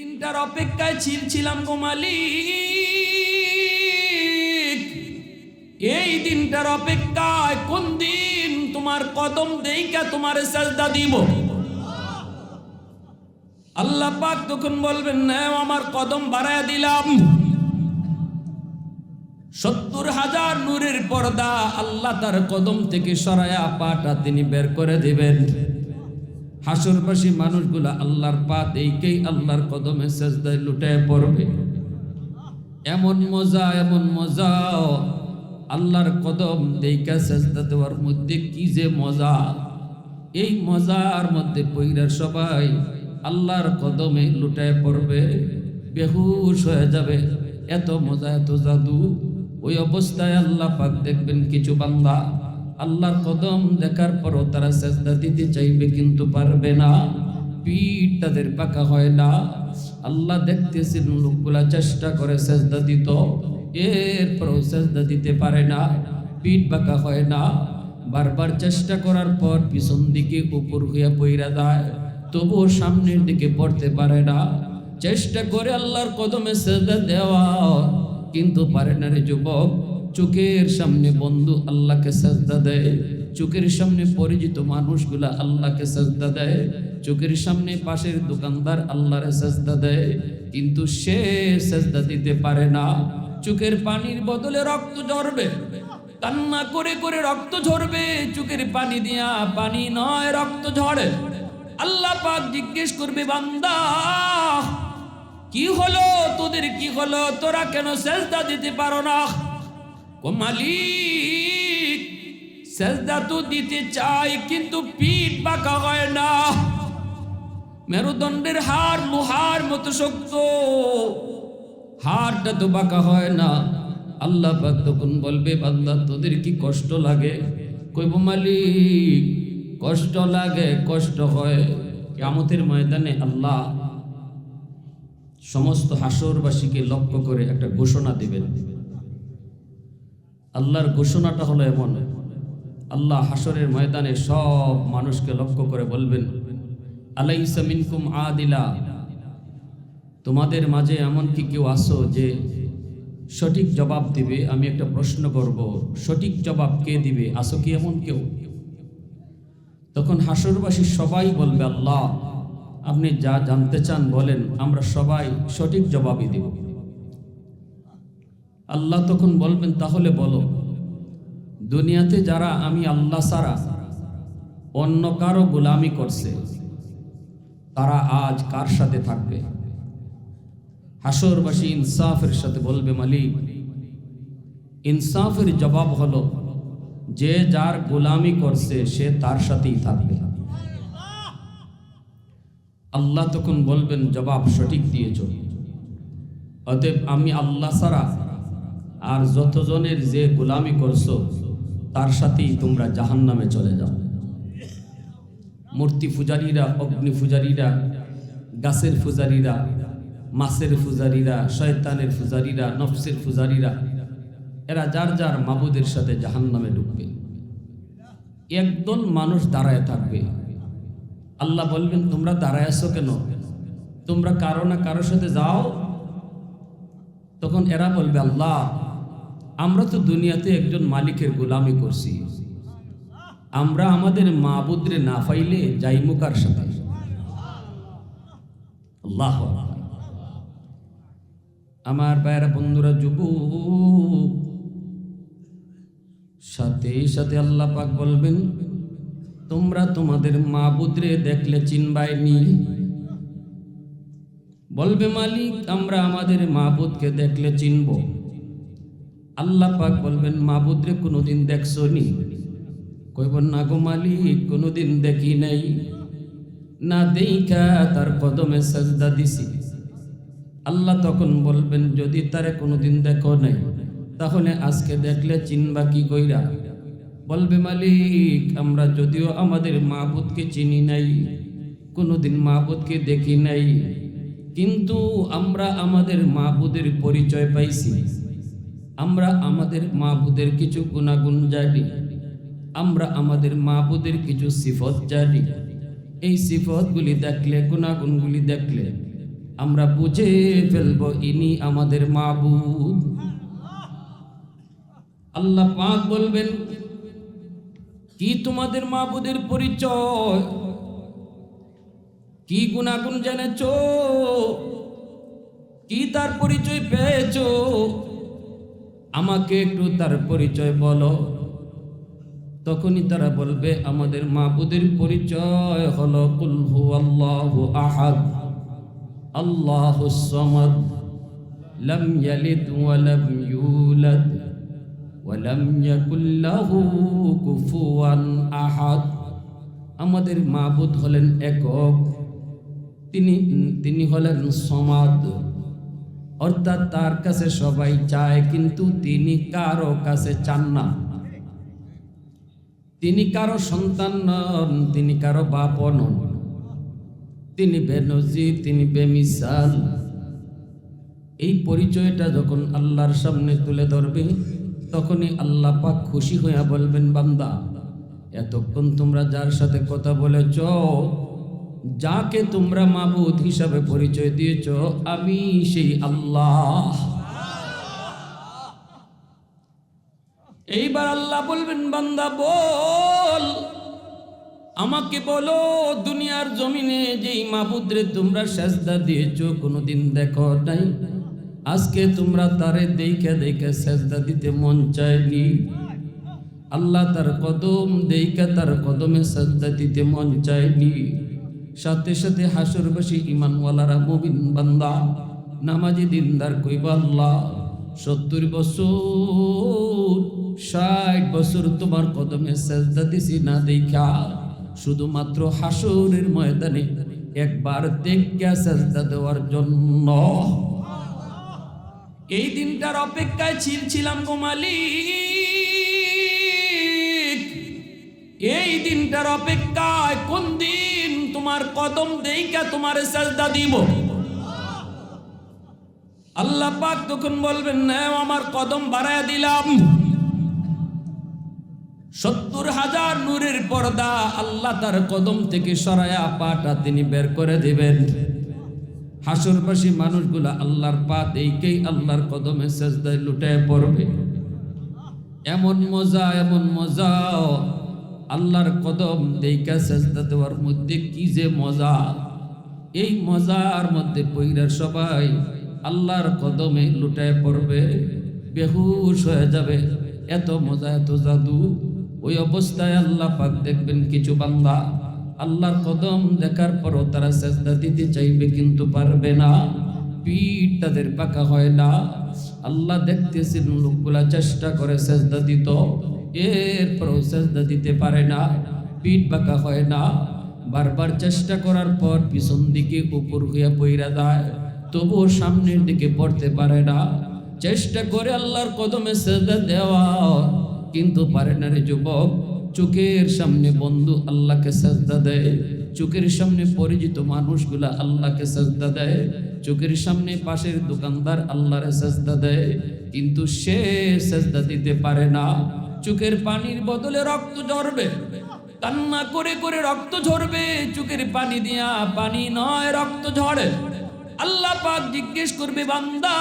দিনটার অপেক্ষায় ছিলছিলাম গো মালিক। এই দিনটার অপেক্ষায় কোন দিন তোমার কদম দেইকা তোমার সাজদা দিব? আল্লাহ পাক তখন বলবেন না আমার কদম বাড়ায় দিলাম। সত্তর হাজার নূরের পর্দা আল্লাহ তার কদম থেকে সরায়া পাটা তিনি বের করে দিবেন। হাসরবাসী মানুষগুলা আল্লাহর পা এইকেই আল্লাহর কদমে সেজদায় লুটায় পড়বে। এমন মজা এমন মজা আল্লাহর কদম দেইকা সেজদা দেওয়ার মধ্যে কি যে মজা। এই মজার মধ্যে পইরার সবাই আল্লাহর কদমে লুটায় পড়বে, বেহুশ হয়ে যাবে। এত মজা, এত জাদু, ওই অবস্থায় আল্লাহ পাক দেখবেন কিছু বান্দা। আল্লাহর কদম দেখার পরও তারা সেজদা দিতে চাইবে কিন্তু পারবে না। পিঠ তাদের পাকা হয় না। আল্লাহ দেখতেছেন লোকগুলা চেষ্টা করে সেজদা দিত। এরপরও সেজদা দিতে পারে না। পিঠ বাঁকা হয় না। বারবার চেষ্টা করার পর পিছন দিকে উপর হইয়া পইরা যায়। তবুও সামনের দিকে পড়তে পারে না। চেষ্টা করে আল্লাহর কদমে সেজদা দেওয়া, কিন্তু পারে না রে যুবক। চোখের সামনে বন্ধু আল্লাহকে সাজদা দেয়, চোখের সামনে পরিচিত মানুষগুলা আল্লাহকে সাজদা দেয়, চোখের সামনে পাশের দোকানদার আল্লাহর সাজদা দেয়, কিন্তু সে সাজদা দিতে পারে না। চোখের পানির বদলে রক্ত ঝরবে, কান্না করে করে রক্ত ঝরবে, চোখের পানি দিয়া পানি নয়, রক্ত ঝরে। আল্লাহ পাক জিজ্ঞেস করবে, বান্দা, কি হলো? তোদের কি হলো? তোরা কেন সেজদা দিতে পারো না? ও মালিক, সেজদা তো দিতে চাই, কিন্তু পিঠ বাঁকা হয় না। মেরুদণ্ডের হাড় লোহার মতো শক্ত হাড়টা তো বাঁকা হয় না। আল্লাহ পাক তখন বলবে, বান্দা, তোদের কি কষ্ট লাগে? কইব, মালিক, কষ্ট লাগে, কষ্ট হয়। কেমতের ময়দানে আল্লাহ সমস্ত হাসরবাসীকে লক্ষ্য করে একটা ঘোষণা দিবেন। আল্লাহর ঘোষণাটা হলো এমন। আল্লাহ হাসরের ময়দানে সব মানুষকে লক্ষ্য করে বলবেন, আলাইসা মিনকুম আদিলা। তোমাদের মাঝে এমন কি কেউ আসো যে সঠিক জবাব দিবে? আমি একটা প্রশ্ন করব, সঠিক জবাব কে দিবে? আসো কি এমন কেউ? তখন হাসরবাসী সবাই বলবে, আল্লাহ, আপনি যা জানতে চান বলেন, আমরা সবাই সঠিক জবাবই দেব। আল্লাহ তখন বলবেন, তাহলে বলো, দুনিয়াতে যারা আমি আল্লাহ সারা অন্য কারও গোলামি করছে, তারা আজ কার সাথে থাকবে? হাসরবাসী ইনসাফের সাথে বলবে, মালিক, ইনসাফের জবাব হলো, যে যার গোলামি করছে, সে তার সাথেই থাকবে। আল্লাহ তখন বলবেন, জবাব সঠিক দিয়েছ। অতএব আমি আল্লাহ সারা আর যতজনের যে গোলামি করছ, তার সাথেই তোমরা জাহান নামে চলে যাও। মূর্তি পূজারীরা, অগ্নি পূজারীরা, গাছের পূজারীরা, মাছের পূজারীরা, শয়তানের পূজারীরা, নফসের পূজারীরা, এরা যার যার মাবুদের সাথে জাহান নামে ঢুকবে। একদল মানুষ দাঁড়ায় থাকবে। আল্লাহ বলবেন, তোমরা দাঁড়ায় আছো কেন? তোমরা কারও না কারোর সাথে যাও। তখন এরা বলবে, আল্লাহ আমরা তো দুনিয়াতে একজন মালিকের গোলামি করছি। আমরা আমাদের মাবুদরে না পাইলে যাই মুকার সাথে? আমার বাইরা বন্ধুরা যুব সাথে সাথে আল্লাহ পাক বলবেন, তোমরা তোমাদের মাবুদরে দেখলে চিনবাইনি? বলবে, মালিক, আমরা আমাদের মা মাবুদকে দেখলে চিনব। আল্লাহ পাক বলবেন, মাবুদরে কোনোদিন দেখছ নি কইব, না গো মালিক, কোনোদিন দেখি নাই। না দেইখা তার কদমে সাজদা দিছি। আল্লাহ তখন বলবেন, যদি তারে কোনোদিন দেখো নাই, তাহলে আজকে দেখলে চিনবা কি কইরা? বলবে, মালিক, আমরা যদিও আমাদের মাহবুদকে চিনি নাই, কোনোদিন মাহবুদকে দেখি নাই, কিন্তু আমরা আমাদের মাহবুদের পরিচয় পাইছি। আমরা আমাদের মাহবুদের কিছু গুণাগুণ জানি। আমরা আমাদের মাহবুদের কিছু সিফত জানি। এই সিফতগুলি দেখলে, গুণাগুণগুলি দেখলে আমরা বুঝে ফেলব ইনি আমাদের মাবুদ। আল্লাহ পাক বলবেন, কি তোমাদের মাবুদের পরিচয়? কি গুণাগুণ জেনেছ? কি তার পরিচয় পেয়েছ? আমাকে একটু তার পরিচয় বলো। তখনই তারা বলবে, আমাদের মাবুদের পরিচয় হলো কুলহু আল্লাহ আহাদ, আল্লাহ সমাদ, লম ইয়ালিদ ওয়ালাম ইউলাদ ওয়ালাম ইয়াকুল লাহু কুফুয়ান আহাদ। আমাদের মাবুদ হলেন একক, তিনি তিনি হলেন সমাদ। অর্থাৎ তার কাছে সবাই চায়, কিন্তু তিনি কারও কাছে চান না। তিনি কারও সন্তান নন, তিনি কারও বাপ নন। তিনি বেনজির, তিনি বেমিসাল। এই পরিচয়টা যখন আল্লাহর সামনে তুলে ধরবে, তখনই আল্লাহ পাক খুশি হইয়া বলবেন, বান্দা, এতক্ষণ তোমরা যার সাথে কথা বলেছ যাকে তোমরা মাবুদ হিসাবে পরিচয় দিয়েছ, আমি সেই আল্লাহ। এইবার আল্লাহ বলবেন, বান্দা, বল। আমাকে বলো, দুনিয়ার জমিনে যেই মাবুদরে তোমরা সেজদা দিয়েছ, কোনোদিন দেখো নাই? আজকে তোমরা তারে দেখে দেখে সেজদা দিতে মন চায়নি। আল্লাহ তার কদম, দেখে তার কদমে সেজদা দিতে মন চায়নি। সাথে সাথে হাসরবাসী ইমানওয়ালারা মুবিন বান্দা, নামাজি দিনদার কইবা আল্লাহ, সত্তর বছর, ষাট বছর তোমার কদমে সেজদা দিছি না দেখা। শুধুমাত্র হাসরের ময়দানে একবার দেখা সেজদা দেওয়ার জন্য। এই দিনটার অপেক্ষায় ছিলছিলাম গো মালিক। এই দিনটার অপেক্ষায় কোন দিন তোমার কদম দেইকা তোমার সেজদা দিব। আল্লাহ পাক তখন বলবেন না আমার কদম বাড়ায় দিলাম। সত্তর হাজার নূরের পর্দা আল্লাহ তার কদম থেকে সরায়া পাটা তিনি বের করে দিবেন। হাসরবাসী মানুষগুলা আল্লাহর পা এইকেই আল্লাহর কদমে সেজদায় লুটায় পড়বে। এমন মজা এমন মজা আল্লাহর কদম দেইকা সেজদা দেওয়ার মধ্যে কি যে মজা। এই মজার মধ্যে পইরার সবাই আল্লাহর কদমে লুটায় পড়বে, বেহুশ হয়ে যাবে। এত মজা, এত জাদু। ওই অবস্থায় আল্লাহ পাক দেখবেন কিছু বান্দা। আল্লাহর কদম দেখার পরও তারা সেজদা দিতে চাইবে কিন্তু পারবে না। পিঠ তাদের পাকা হয় না। আল্লাহ দেখতেছেন লোকগুলা চেষ্টা করে সেজদা দিত। এরপরও সেজদা দিতে পারে না, পিঠ বাঁকা হয় না। বারবার চেষ্টা করার পর পিছন দিকে উপর হইয়া পইরা যায়, তবুও সামনের দিকে পড়তে পারে না। চেষ্টা করে আল্লাহর কদমে সেজদা দেওয়া, কিন্তু পারে না রে যুবক। চোখের সামনে বন্ধু আল্লাহকে সাজদা দেয়, চোখের সামনে পরিচিত মানুষগুলা আল্লাহকে সাজদা দেয়, চোখের সামনে পাশের দোকানদার আল্লাহরে সাজদা দেয়, কিন্তু সে সাজদা দিতে পারে না। চোখের পানির বদলে রক্ত ঝরবে। কান্না করে করে রক্ত ঝরবে, চোখের পানি দিয়া পানি নয়, রক্ত ঝরে। আল্লাহ পাক জিজ্ঞেস করবে, বান্দা,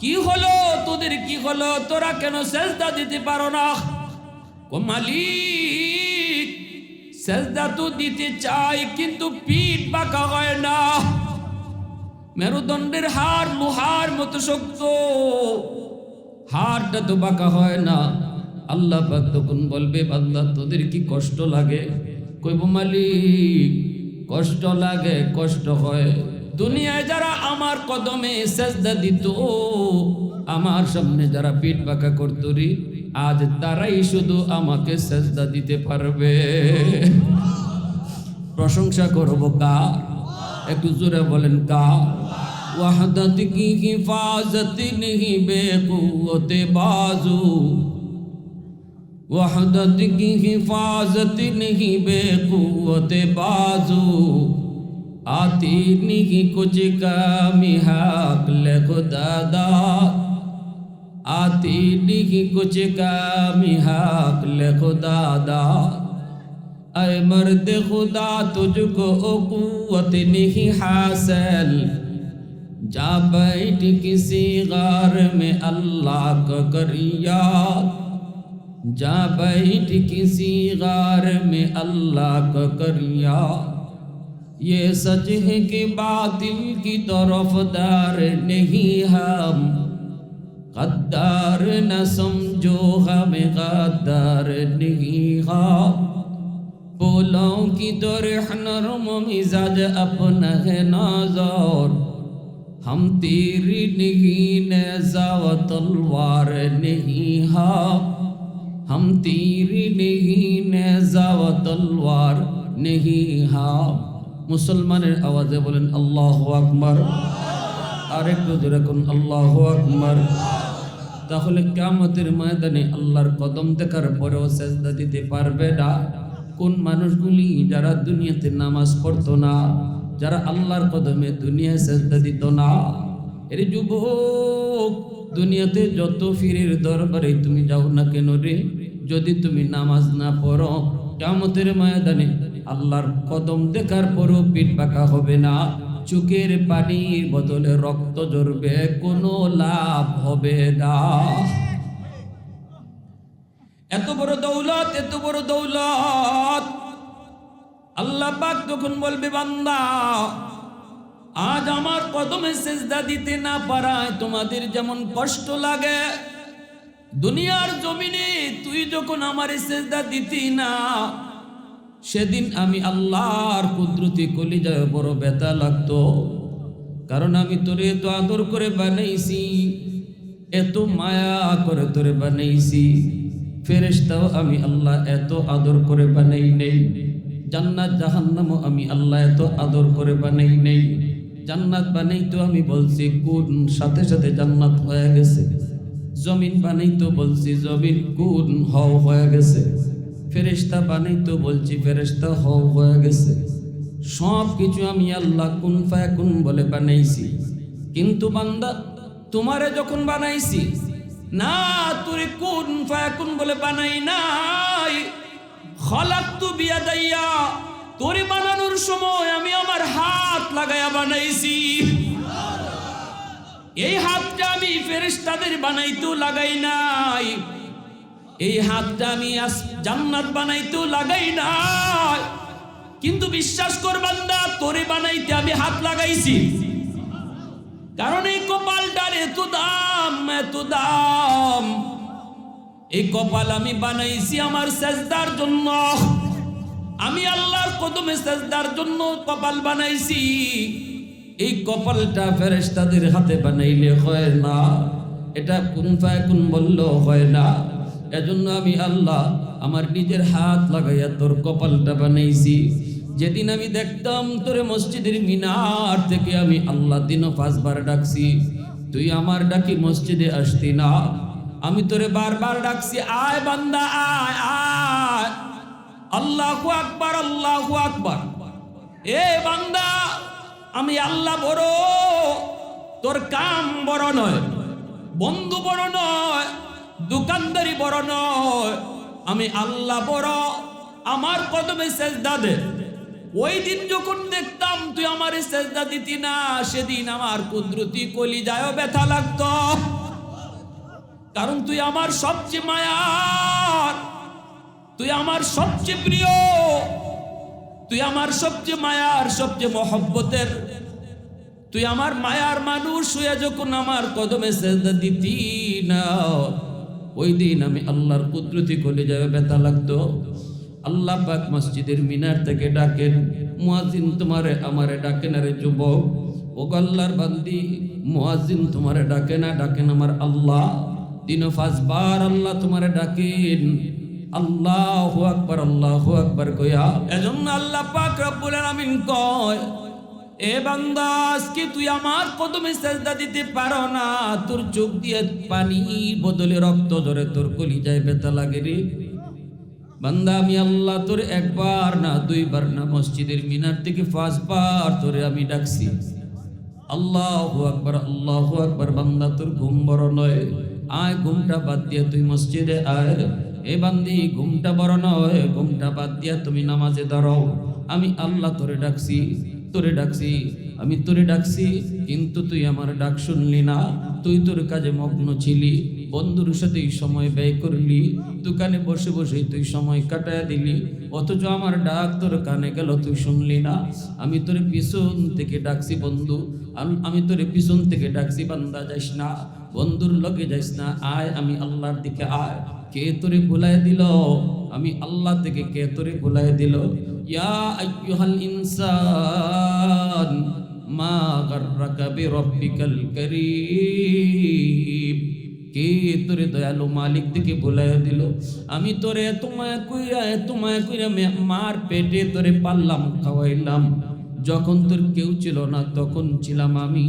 কি হলো? তোদের কি হলো? তোরা কেন সেজদা দিতে পারো না? ও মালিক, সেজদা তো দিতে চাই, কিন্তু পিঠ বাঁকা হয় না। মেরুদণ্ডের হাড় লোহার মতো শক্ত। হাড়টা তো বাঁকা হয় না। আল্লাহ পাক তখন বলবে, বান্দা, তোদের কি কষ্ট লাগে? কইব, মালিক, কষ্ট লাগে, কষ্ট হয়। দুনিয়ায় যারা আমার কদমে সেজদা দিত, আমার সামনে যারা পিঠ বাঁকা করত রে, আজ তারাই শুধু আমাকে সেজদা দিতে পারবে। প্রশংসা করব কার? একটু জোরে বলেন কার? وحدت کی حفاظت نہیں، بے قوت بازو۔ وحدت کی حفاظت نہیں، بے قوت بازو۔ آتی نہیں کچھ کامی حق لے خدا آتی نہیں کچھ کامی حق لے خدا دا۔ اے مرد خدا، تجھ کو قوت نہیں حاصل۔ جا بیٹھ کسی غار میں اللہ کا کر یاد جا بیٹھ کسی غار میں اللہ کا کر یاد یہ سچ ہے کہ باطل کی طرف دار نہیں ہم۔ غدار نہ سمجھو ہمیں غدار نہیں ہم۔ بولوں کی تو رحن مزاج اپنا ہے نازور ہم تیر نہیں نیزا و تلوار نہیں ہاں ہم تیر نہیں نیزا و تلوار نہیں মুসলমানের আওয়াজে বলেন আল্লাহ আকবর আরেকটু যেরকম আল্লাহ আকবর। তাহলে কামতের ময়দানে আল্লাহর কদম দেখার পরেও সেজদা দিতে পারবে না। কোন মানুষগুলি যারা দুনিয়াতে নামাজ পড়তো না যারা আল্লাহর কদমে দুনিয়ায় সেজদা দিত না, এর যুবক, দুনিয়াতে যত ফিরের দরবারে তুমি যাও না কেন রে? যদি তুমি নামাজ না পড়ো কামতের ময়দানে আল্লাহর কদম দেখার পরও পিঠ পাকা হবে না। চোখের পানির বদলে রক্ত জড়বে কোনো লাভ হবে না। এত বড় দৌলত, এত বড় দৌলত। আল্লাহ পাক তখন বলবে, বান্দা, আজ আমার কদমে সেজদা দিতে না পারায় তোমাদের যেমন কষ্ট লাগে, দুনিয়ার জমিনে তুই যখন আমার সেজদা দিতি না, সেদিন আমি আল্লাহর কুদরতি কলিজায় বড় ব্যথা লাগতো। কারণ আমি তোরে এত আদর করে বানাইছি, এত মায়া করে তোরে বানাইছি, ফেরেশতাও আমি আল্লাহ এত আদর করে বানাই নেই। জান্নাত, জাহান্নামও আমি আল্লাহ এত আদর করে বানাই নেই। জান্নাত বানাই তো আমি বলছি, কোন সাথে সাথে জান্নাত হয়ে গেছে? জমিন বানাই তো বলছি, জমিন কোন হও হয়ে গেছে? ফেরেশতা বানাই তো বলছি, ফেরেশতা হও হয়ে গেছে। সব কিছু আমি আল্লাহ কুন ফায়া কুন বলে বানাইছি। কিন্তু বান্দা, তোমারে যখন বানাইছি, না, তোরে কুন ফায়া কুন বলে বানাই নাই। খলাক্তু বিয়াদাইয়া, তোরে বানানোর সময় আমি আমার হাত লাগায়া বানাইছি। এই হাতটা আমি ফেরেশতাদের বানাইতেও লাগাই নাই। এই হাতটা আমি জান্নাত বানাইতেও লাগাই নাই। কিন্তু বিশ্বাস কর না তোরে বানাইতে আমি হাত লাগাইছি। কারণ এই কপালটার এত দাম এত দাম। এই কপাল আমি বানাইছি আমার সেজদার জন্য। আমি আল্লাহর কদমে সেজদার জন্য কপাল বানাইছি। এই কপালটা ফেরেস্তাদের হাতে বানাইলে হয় না। এটা কোন ফায় কোন বললেও হয় না। এজন্য আমি আল্লাহ আমার নিজের হাত লাগাইয়া তোর কপালটা বানাইছি। যেদিন আমি দেখতাম তোরে মসজিদের মিনার থেকে আমি আল্লাহ দিনও পাঁচবার ডাকছি। তুই আমার ডাকি মসজিদে আসতি না। আমি তোরে বারবার ডাকছি, আয় বান্দা, আয় আয়। আল্লাহু আকবার আল্লাহু আকবার। এ বান্দা, আমি আল্লাহ বড়, তোর কাম বড় নয়, বন্ধু বড় নয়, দোকানদারি বড় নয়। আমি আল্লাহ বড়, আমার কদমে সেজদা দে। ওই দিন যখন দেখতাম তুই আমার সেজদা দিতি না, সেদিন আমার কুদরতি কলি যায় ব্যথা লাগতো। কারণ তুই আমার সবচেয়ে মায়ার, তুই আমার সবচেয়ে প্রিয়, তুই আমার সবচেয়ে মায়ার, সবচেয়ে মহব্বতের। তুই আমার মায়ার মানুষ হইয়া যখন আমার কদমে দিতি না, ওই দিন আমি আল্লাহর কুদরতি কলে যাবে ব্যথা লাগতো। আল্লাহ পাক মসজিদের মিনার থেকে ডাকেন মুয়াজিন তোমারে, আমারে ডাকেন আরে যুবক? ও গল্লার বান্দি মুয়াজিন তোমারে ডাকে না ডাকেন আমার আল্লাহ। দিন পাঁচবার আল্লাহ তোমারে ডাকেন। আল্লাহ আকবার আল্লাহ আকবার কইয়া। এজন্য আল্লাহ পাক রব্বুল আলামিন কয়, এ বান্দা, আজকে তুই আমার কদমে সেজদা দিতে পারো না। তোর চোখ দিয়ে পানি বদলে রক্ত ধরে তোর কলিজায় ব্যথা লাগে রে। বান্দা, আমি আল্লাহ তোর একবার না দুইবার না মসজিদের মিনার থেকে পাঁচবার তোরে আমি ডাকছি। আল্লাহ আকবার আল্লাহ আকবার। বান্দা, তোর ঘুম বড় নয়। আয় ঘুমটা বাদ দিয়ে তুই মসজিদে আয়। এ বান্দি, ঘুমটা বড় নয়, ঘুমটা বাদ দিয়া তুমি নামাজে দাঁড়াও। আমি আল্লাহ তোরে ডাকছি তোরে ডাকছি, আমি তোরে ডাকছি, কিন্তু তুই আমার ডাক শুনলি না। তুই তোর কাজে মগ্ন ছিলি, বন্ধুর সাথেই সময় ব্যয় করলি, দোকানে বসে বসে তুই সময় কাটায় দিলি, অথচ আমার ডাক তোর কানে গেল, তুই শুনলি না। আমি তোর পিছন থেকে ডাকছি বন্ধু আমি তোর পিছন থেকে ডাকছি, বান্দা যাইস না। বন্ধুর লগে যাইস না, আয়, আমি আল্লাহর দিকে আয়। কে তোরে ভুলায় দিল? আমি আল্লাহ থেকে কে তোরে ভুলায় দিল? ইয়া আইয়ুহাল ইনসান, মা গাররাকা বিরাব্বিকাল কারীম। কে তোরে দয়ালু মালিক থেকে ভুলায় দিল? আমি তোরে তোমায় কইরা তোমায় কইরা মার পেটে তোরে পাল্লাম, খাওয়াইলাম। যখন তোর কেউ ছিল না, তখন ছিলাম আমি।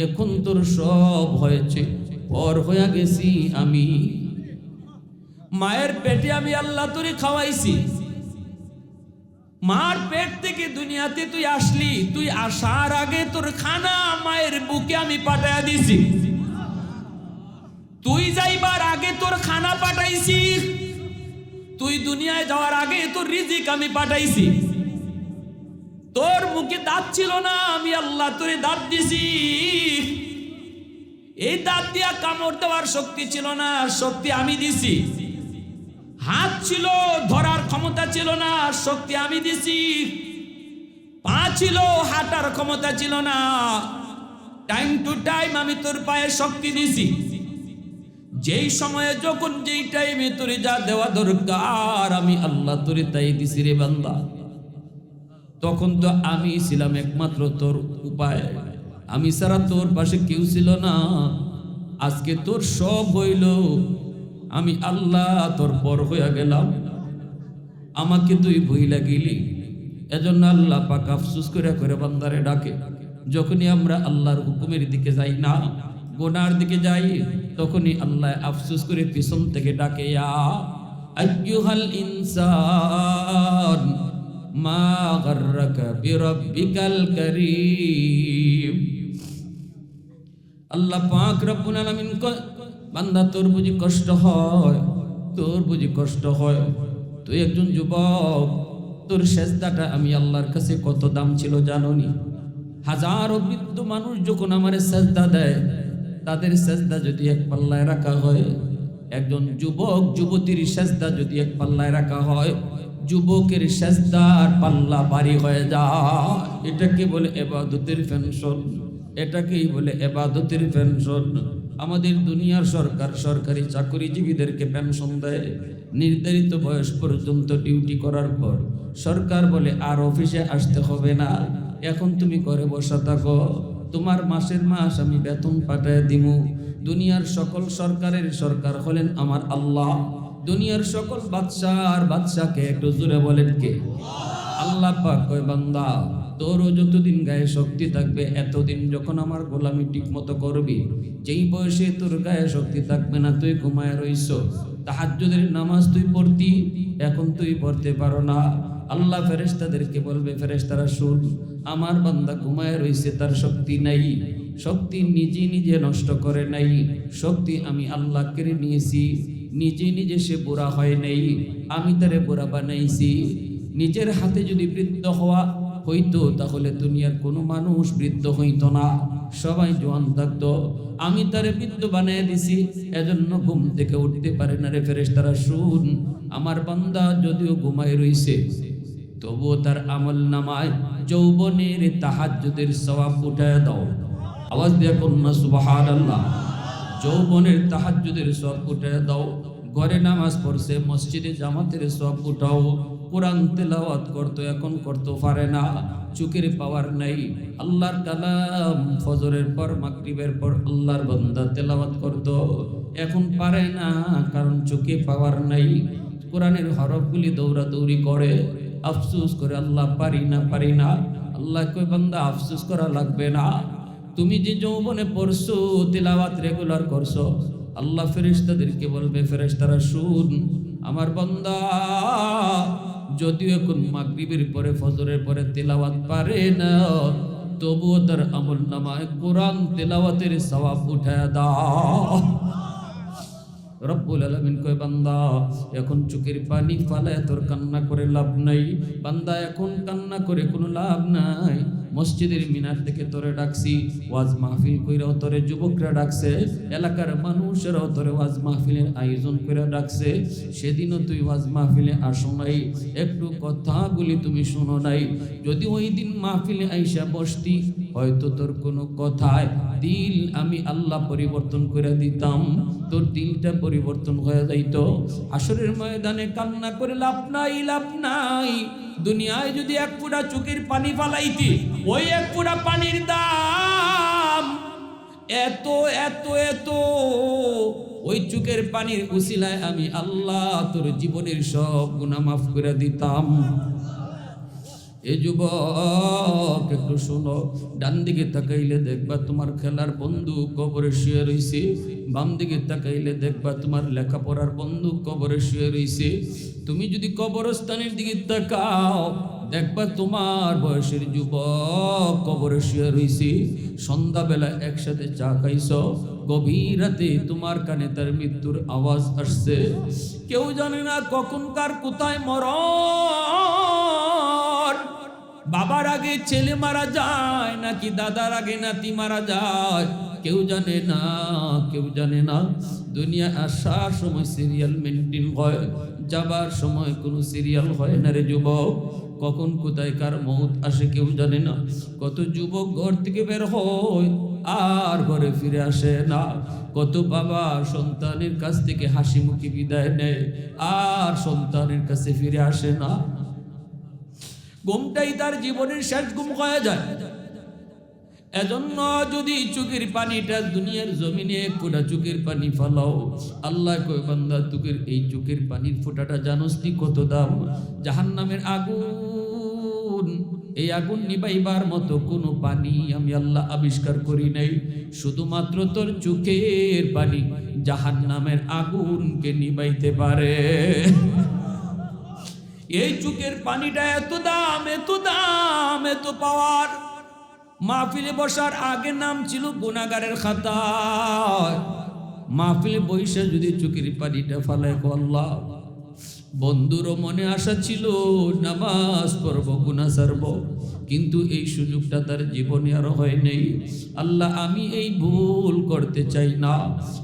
এখন তোর সব হয়েছে, পর হয়ে গেছি আমি। মায়ের পেটে আমি আল্লাহ তোরে খাওয়াইছি। মার পেট থেকে দুনিয়াতে তুই আসলি, তুই আসার আগে তোর খানা মায়ের বুকে আমি পাঠাইয়া দিছি। তুই যাইবার আগে তোর খানা পাঠাইছি, তুই দুনিয়ায় যাওয়ার আগে তোর রিজিক আমি পাঠাইছি। তোর মুখে দাঁত ছিল না, আমি আল্লাহ তোরে দাঁত দিছি। এই দাঁত দিয়া কামড় দেওয়ার শক্তি ছিল না, শক্তি আমি দিছি। হাত ছিল, ধরার ক্ষমতা ছিল না, শক্তি আমি দিছি। পা ছিল, হাঁটার ক্ষমতা ছিল না। টাইম টু টাইম আমি তোর পায়ে শক্তি দিছি। যেই সময়ে, যখন যেই টাইমে তোরে যা দেওয়া দরকার, আমি আল্লাহ তোরে তাই দিছি রে বান্দা। তখন তো আমি ছিলাম একমাত্র তোর উপায়। আমি ছাড়া তোর পাশে কেউ ছিল না। আজকে তোর সব হইল। আমি আল্লাহ তোর পর হইয়া গেলাম। আমাকে তুই ভুইলা গেলি এজন্য আল্লাহ পাক আফসুস করে করে বান্দারে ডাকে। যখনই আমরা আল্লাহর হুকুমের দিকে যাই না, গোনার দিকে যাই, তখনই আল্লাহ আফসুস করে পিছন থেকে ডাকে, ইয়া আইয়ুহাল ইনসান। মা গাররাকা বিরাব্বিকাল কারীম। আল্লাহ পাক রব্বুল আলামিন বান্দা, তোর বুঝি কষ্ট হয়, তোর বুঝি কষ্ট হয়। তুই একজন যুবক, তোর সেজদাটা আমি আল্লাহর কাছে কত দাম ছিল জাননি। হাজারো বৃদ্ধ মানুষ যখন আমার সেজদা দেয়, তাদের সেজদা যদি এক পাল্লায় রাখা হয়, একজন যুবক, যুবতীর সেজদা যদি এক পাল্লায় রাখা হয় যুবকের সেজদার পাল্লা বাড়ি হয়ে যায়। এটাকে বলে এবাদতের পেনশন এটাকেই বলে এবাদতের পেনশন আমাদের দুনিয়ার সরকার সরকারি চাকরিজীবীদেরকে পেনশন দেয়। নির্ধারিত বয়স পর্যন্ত ডিউটি করার পর সরকার বলে, আর অফিসে আসতে হবে না। এখন তুমি করে বসা থাকো। তোমার মাসের মাস আমি বেতন পাঠায় দিমু। দুনিয়ার সকল সরকারের সরকার হলেন আমার আল্লাহ। দুনিয়ার সকল বাদশাহ আর বাদশাকে একটু জোরে বলেন কে? আল্লাহ পাক বান্দা, তোরও যতদিন গায়ে শক্তি থাকবে, এতদিন যখন আমার গোলামি ঠিক মতো করবি, যেই বয়সে তোর গায়ে শক্তি থাকবে না, তুই ঘুমায় রইস। তাহাজ্জুদের নামাজ তুই পড়তি, এখন তুই পড়তে পারো না। আল্লাহ ফেরেশতাদেরকে বলবে, ফেরেশতারা, শুন, আমার বান্দা ঘুমায় রইছে, তার শক্তি নাই। শক্তি নিজে নিজে নষ্ট করে নাই। শক্তি আমি আল্লাহ কেড়ে নিয়েছি। নিজে নিজে সে বুড়া হয় নাই, আমি তারে বুড়া বানাইছি। নিজের হাতে যদি বৃদ্ধ হওয়া হইতো, তাহলে দুনিয়ার কোনো মানুষ বৃদ্ধ হইতো না। সবাই জোয়ান থাকতো। আমি তারে বৃদ্ধ বানিয়ে দিছি, এজন্য ঘুম থেকে উঠতে পারে না রে ফেরেস তারা শুন। আমার বান্দা যদিও ঘুমায় রইছে, তবুও তার আমল নামায় যৌবনের তাহাজ্জুদের সওয়াব উঠায় দাও। আওয়াজ দিয়ে কন্যা সুবাহান আল্লাহ যৌবনের তাহাজ্জুদের সব উঠায় দাও। ঘরে নামাজ পড়ছে, মসজিদে জামাতের সব উঠাও কোরআন তেলাওয়াত করতো, এখন করতে পারে না। চুকের পাওয়ার নাই। আল্লাহর কালাম, ফজরের পর, মাগরিবের পর আল্লাহর বান্দা তেলাওয়াত করতো। এখন পারে না, কারণ চোখে পাওয়ার নাই। কোরআনের হরফগুলি দৌড়াদৌড়ি করে। আফসুস করে আল্লাহ পারি না পারি না। আল্লাহ কই বান্দা, আফসুস করা লাগবে না। তুমি যে যৌবনে পড়ছো, তিলাওয়াত রেগুলার করছ, আল্লাহ ফেরেশতাদেরকে বলবে, ফেরেশতারা, শুন, আমার বান্দা, যদিও এখন মাগরিবের পরে, ফজরের পরে তেলাওয়াত পারে না, তবুও তার আমল নামায় কোরআন তেলাওয়াতের সওয়াব উঠায় দাও। রব্বুল আলমিন কয়, বান্দা, এখন চোখের পানি ফালায় তোর কান্না করে লাভ নাই। বান্দা, এখন কান্না করে কোনো লাভ নাই। মসজিদের মিনার থেকে তোরে ডাকছি, ওয়াজ মাহফিল কইরাও তোরে যুবকরা ডাকছে, এলাকার মানুষেরাও তোরে ওয়াজ মাহফিলের আয়োজন করে ডাকছে। সেদিনও তুই ওয়াজ মাহফিলে আসো নাই, একটু কথাগুলি তুমি শোনো নাই। যদি ওই দিন মাহফিলে আইসা বসতি, হয়তো তোর কোনো কথায় দিল আমি আল্লাহ পরিবর্তন করে দিতাম, তোর দিলটা পরিবর্তন হয়ে যাইত। আসরের ময়দানে কান্না করে লাভ নাই লাভ নাই। দুনিয়ায় যদি এক ফুটা চুকির পানি ফালাইতি, ওই এক ফুটা পানির দাম এত এত এত। ওই চুকের পানির উসিলায় আমি আল্লাহ তোর জীবনের সব গুণা মাফ করে দিতাম। এ যুবক, একটু শোনো। ডান দিকে তাকাইলে দেখবা তোমার খেলার বন্ধু কবরে শুয়ে রইছে। বাম দিকে তাকাইলে দেখবা তোমার লেখাপড়ার বন্ধু কবরে শুয়ে রইছে। তুমি যদি কবরস্থানের দিকে তাকাও, দেখবা তোমার বয়সের যুবক কবরে শুয়ে রইছে। সন্ধ্যাবেলা একসাথে চা খাইছ, গভীর রাতে তোমার কানে তার মৃত্যুর আওয়াজ আসছে। কেউ জানে না কখন কার কোথায় মরণ। বাবার আগে ছেলে মারা যায়, নাকি দাদার আগে নাতি মারা যায়? কেউ জানে না, কেউ জানে না। দুনিয়া আসার সময় সিরিয়াল মেনটেন হয়, যাবার সময় কোনো সিরিয়াল হয় না রে যুবক। কখন, কোথায়, কার মৌত আসে কেউ জানে না। কত যুবক ঘর থেকে বের হয়, আর ঘরে ফিরে আসে না। কত বাবা সন্তানের কাছ থেকে হাসি মুখে বিদায় নেয়, আর সন্তানের কাছে ফিরে আসে না। ঘুমটাই তার জীবনের শেষ ঘুম হয়ে যায়। এজন্য যদি চোখের পানিটা দুনিয়ার জমিনে কোটা চোখের পানি ফালাও, আল্লাহ কয়, বান্দা এই চোখের পানির ফোঁটাটা জানোস নি কত দাম? জাহান্নামের আগুন, এই আগুন নিবাইবার মতো কোনো পানি আমি আল্লাহ আবিষ্কার করি নাই। শুধুমাত্র তোর চোখের পানি জাহান্নামের আগুনকে নিবাইতে পারে। এই চুকের পানিটা এত দাম এত দাম, এত পাওয়ার। মাহফিলে বসার আগে নাম ছিল গুণাগারের খাতা। মাহফিলে বৈশা যদি চুকের পানিটা ফালায় আল্লাহ। বন্ধুরও মনে আশা ছিল, নামাজ পড়ব গুনা সারব। কিন্তু এই সুযোগটা তার জীবনে আর হয় নেই। আল্লাহ, আমি এই ভুল করতে চাই না।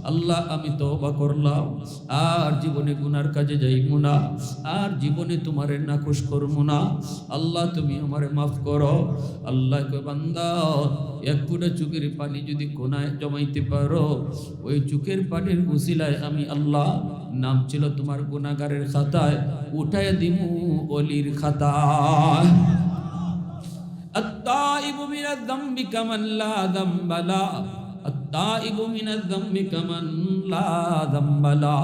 আল্লাহ, আমি তওবা করলাম। আর জীবনে গুনার কাজে যাইব না। আর জীবনে তোমারে নাকশ করব না। আল্লাহ, তুমি আমারে মাফ করো। আল্লাহ বান্দা, এক ফুটা চুকের পানি যদি কোনায় জমাইতে পারো, ওই চুকের পানির উসিলায় আমি আল্লাহ নাম ছিল তোমার গুনাগারের খাতায় উঠায় দিমু অলির খাতায় التائب من الذنب كمن لا ذنب له التائب من الذنب كمن لا ذنب له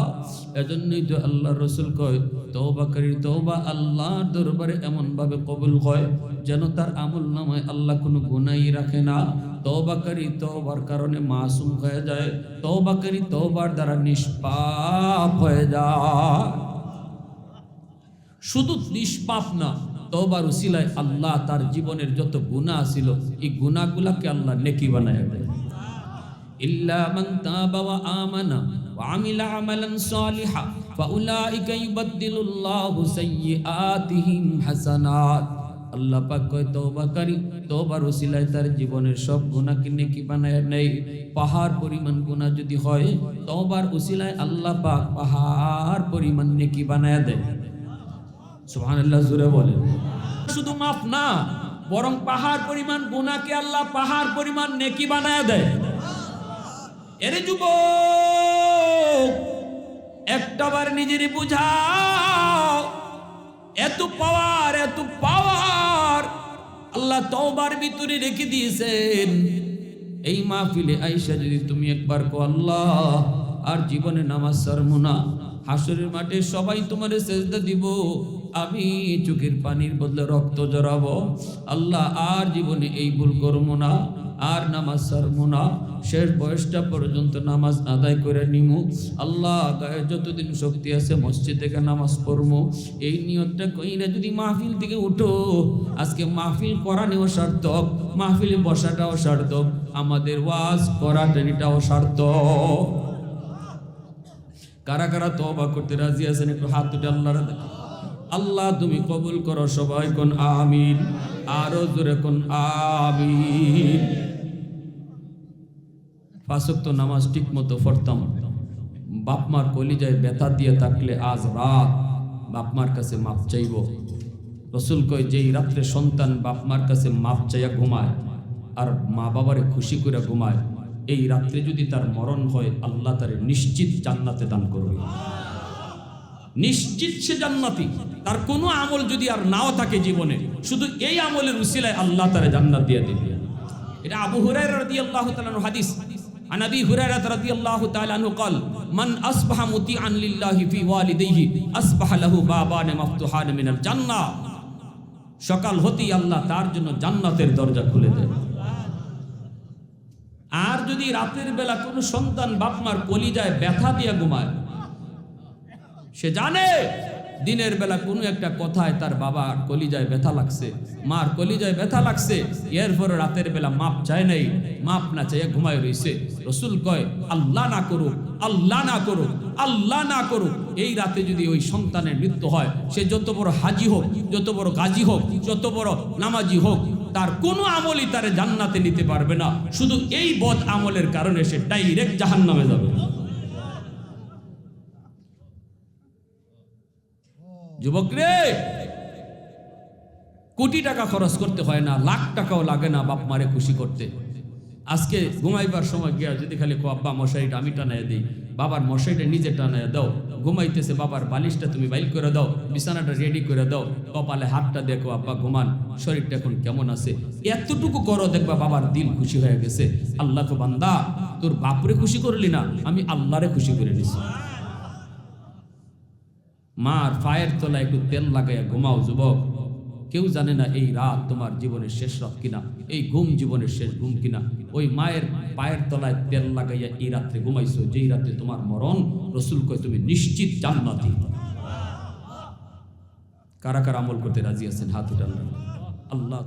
এজন্যই তো আল্লাহ রসুল কয় তওবাকারীর তওবা আল্লাহর দরবারে এমন ভাবে কবুল হয় যেন তার আমল নামায় আল্লাহ কোনো গুনাই রাখে না তওবাকারী তওবার কারণে মাসুম হয়ে যায়। তওবাকারী তওবার দ্বারা নিষ্পাপ হয়ে যায়। শুধু নিষ্পাপ না তবার উসিলায় আল্লাহ তার জীবনের যত গুনাহ ছিল, এই গুনাহগুলাকে আল্লাহ নেকি বানায় দেয়। ইল্লা মান তাবা ওয়া আমানা ওয়া আমিলা আমালান সালিহা, ফাউলাইকা ইউবাদদিলুল্লাহু সাইয়্যাতিহিম হাসানাত। আল্লাহ পাক কয় তওবাকারী তওবার উসিলায় তার জীবনের সব গুনাহকে নেকি বানায় নেই পাহাড় পরিমাণ গুনাহ যদি হয়, তওবার উসিলায় আল্লাহ পাক পাহাড় পরিমাণ নেকি বানায় দেয়। সুবহানাল্লাহ জুড়ে বলেন। শুধু মাফ না, বরং পাহাড় পরিমাণ গুনাহকে আল্লাহ পাহাড় পরিমাণ নেকি বানায় দেয়। এরে যুব একটাবার নিজের বুঝাও। এত পাওয়ার এত পাওয়ার আল্লাহ তওবার ভিতরে রেখে দিয়েছেন। এই মাহফিলে আইসা যদি তুমি একবার কো আল্লাহ, আর জীবনে নামাজ সারমো না। হাসরের মাঠে সবাই তোমার সেজদা দিব। আমি চোখের পানির বদলে রক্ত জড়াবো আল্লাহ, আর জীবনে এই ভুল করব না, আর নামাজ সারমো না। শেষ বয়সটা পর্যন্ত নামাজ আদায় করে নিমু। আল্লাহ গায়ে যতদিন শক্তি আছে মসজিদ থেকে নামাজ পড়ব এই নিয়তটা কইরা যদি মাহফিল থেকে উঠো, আজকে মাহফিল করা নেওয়া সার্থক, মাহফিলে বসাটাও সার্থক, আমাদের ওয়াজ করাটাও সার্থক। কারা কারা তওবা করতে রাজি আছেন, একটু হাত তুলে আল্লাহর আল্লাহ তুমি কবুল করো সবাই, কোন আমিন, আরও জোরে কোন আমিন। ফাঁসক্ত নামাজ ঠিক মতো পড়তাম। বাপমার কলিজায় ব্যথা দিয়ে থাকলে আজ রাত বাপমার কাছে মাপ চাইব। রসুল কয়, যেই রাত্রে সন্তান বাপমার কাছে মাপ চাইয়া ঘুমায় আর মা বাবারে খুশি করে ঘুমায়, এই রাত্রে যদি তার মরণ হয়, আল্লাহ তারে নিশ্চিত জান্নাতে দান করবে। নিশ্চিত সে জান্নাতি। তার কোনো আমল যদি আর নাও থাকে জীবনে, শুধু এই আমলের উসিলায় আল্লাহ তারে জান্নাত দিয়ে দিবে। এটা আবু হুরায়রা রাদিয়াল্লাহু তাআলা হাদিস। عن ابي هريره رضي الله تعالى عنه قال من اصبح مطيعا لله في والديه اصبح له بابان مفتوحان من الجنه সকাল হতেই আল্লাহ তার জন্য জান্নাতের দরজা খুলে দেয় আর যদি রাতের বেলা কোনো সন্তান বাপমার কলিজায় ব্যথা দিয়ে ঘুমায় সে জানে দিনের বেলা কোনো একটা কথায় তার বাবার কলিজায় ব্যথা লাগছে। মার কলিজায় ব্যথা লাগছে। এরপরে রাতের বেলা মাপ চায় নাই। মাপ না চাইয়া ঘুমায় রইছে। রসুল কয়, আল্লাহ না করুক, আল্লাহ না করুক, আল্লাহ না করুক। এই রাতে যদি ওই সন্তানের মৃত্যু হয়, সে যত বড় হাজি হোক, যত বড় গাজী হোক, যত বড় নামাজি হোক, তার কোনো আমলই তারে জান্নাতে নিতে পারবে না। শুধু এই বদ আমলের কারণে সে ডাইরেক্ট জাহান্নামে যাবে। যুবক রে কোটি টাকা খরচ করতে হয় না, লাখ টাকাও লাগে না বাপ মারে খুশি করতে। আজকে ঘুমাইবার সময় গিয়া যদি খালি কো, আব্বা মশারিটা আমি টানায় দিই, বাবার মশারিটা নিজে টানায় দাও, ঘুমাইতেছে বাবার বালিশটা তুমি বাইল করে দাও, বিছানাটা রেডি করে দাও, কপালে হাতটা দেখো, আব্বা ঘুমান, শরীরটা এখন কেমন আছে? এতটুকু করো, দেখবা বাবার দিল খুশি হয়ে গেছে। আল্লাহ তো বান্দা, তোর বাপরে খুশি করলি না, আমি আল্লাহরে খুশি করে নিছি মার পায়ের তলায় একটু তেল লাগাইয়া ঘুমাও, যুবক। কেউ জানে না এই রাত তোমার জীবনের শেষ রাত কিনা, এই ঘুম জীবনের শেষ ঘুম কিনা। ওই মায়ের পায়ের তলায় তেল লাগাইয়া এই রাত্রে ঘুমাইছো, যেই রাত্রে তোমার মরণ, রসুল কয়, তুমি নিশ্চিত জান্নাতি। কারা কারা আমল করতে রাজি আছেন, হাত উঠান আল্লাহ